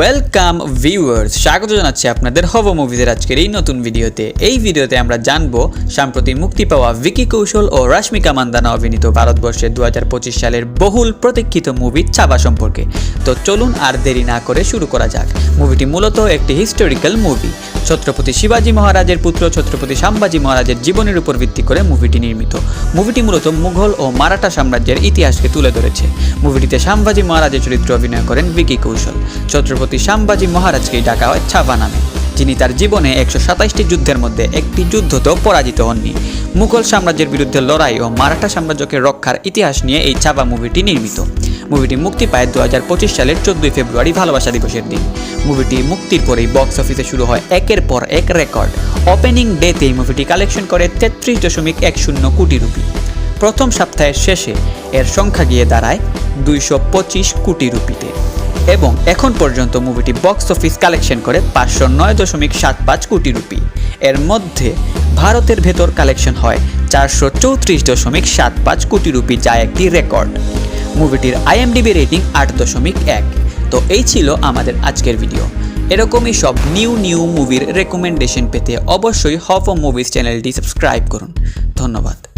Welcome viewers স্বাগত জানাচ্ছি আপনাদের হব মুভিজের আজকের এই নতুন ভিডিওতে। এই ভিডিওতে আমরা জানব, সাম্প্রতিক মুক্তি পাওয়া ভিকি কৌশল ও রাশ্মিকা মান্দানা অভিনীত ভারতবর্ষের দু সালের বহুল প্রতীক্ষিত মুভি চাবা সম্পর্কে। তো চলুন আর দেরি না করে শুরু করা যাক। মুভিটি মূলত একটি হিস্টোরিক্যাল মুভি ছত্রপতি শিবাজী মহারাজের পুত্র, ছত্রপতি সাম্বাজি মহারাজের জীবনের উপর ভিত্তি করে মুভিটি নির্মিত। মুভিটি মূলত মুঘল ও মারাঠা সাম্রাজ্যের ইতিহাসকে তুলে ধরেছে। মুভিটিতে সাম্বাজি মহারাজের চরিত্রে অভিনয় করেন ভিকি কৌশল। ছত্রপতি সাম্বাজি মহারাজকেই ডাকা হয় ছাবা নামে। যিনি তার জীবনে একশো সাতাইশটি যুদ্ধের মধ্যে একটি যুদ্ধতেও পরাজিত হননি। মুঘল সাম্রাজ্যের বিরুদ্ধে লড়াই ও মারাঠা সাম্রাজ্যকে রক্ষার ইতিহাস নিয়ে এই ছাবা মুভিটি নির্মিত। মুভিটি মুক্তি পায় দু হাজার পঁচিশ সালের চোদ্দই ফেব্রুয়ারি ভালোবাসা দিবসের দিন। মুভিটি মুক্তির পরেই বক্স অফিসে শুরু হয় একের পর এক রেকর্ড। ওপেনিং ডেতেই মুভিটি কালেকশন করে তেত্রিশ দশমিক এক শূন্য কোটি রুপি। প্রথম সপ্তাহের শেষে এর সংখ্যা গিয়ে দাঁড়ায় দুইশো পঁচিশ কোটি রুপিতে। এবং এখন পর্যন্ত মুভিটি বক্স অফিস কালেকশন করে পাঁচশো নয় দশমিক সাত পাঁচ কোটি রুপি। এর মধ্যে ভারতের ভেতর কালেকশন হয় চারশো চৌত্রিশ দশমিক সাত পাঁচ কোটি রুপি, যা একটি রেকর্ড। মুভিটির আইএমডিবি রেটিং আট দশমিক এক। তো এই ছিল আমাদের আজকের ভিডিও। এরকমই সব নিউ নিউ মুভির রেকমেন্ডেশন পেতে অবশ্যই হফ মুভিজ চ্যানেলটি সাবস্ক্রাইব করুন। ধন্যবাদ।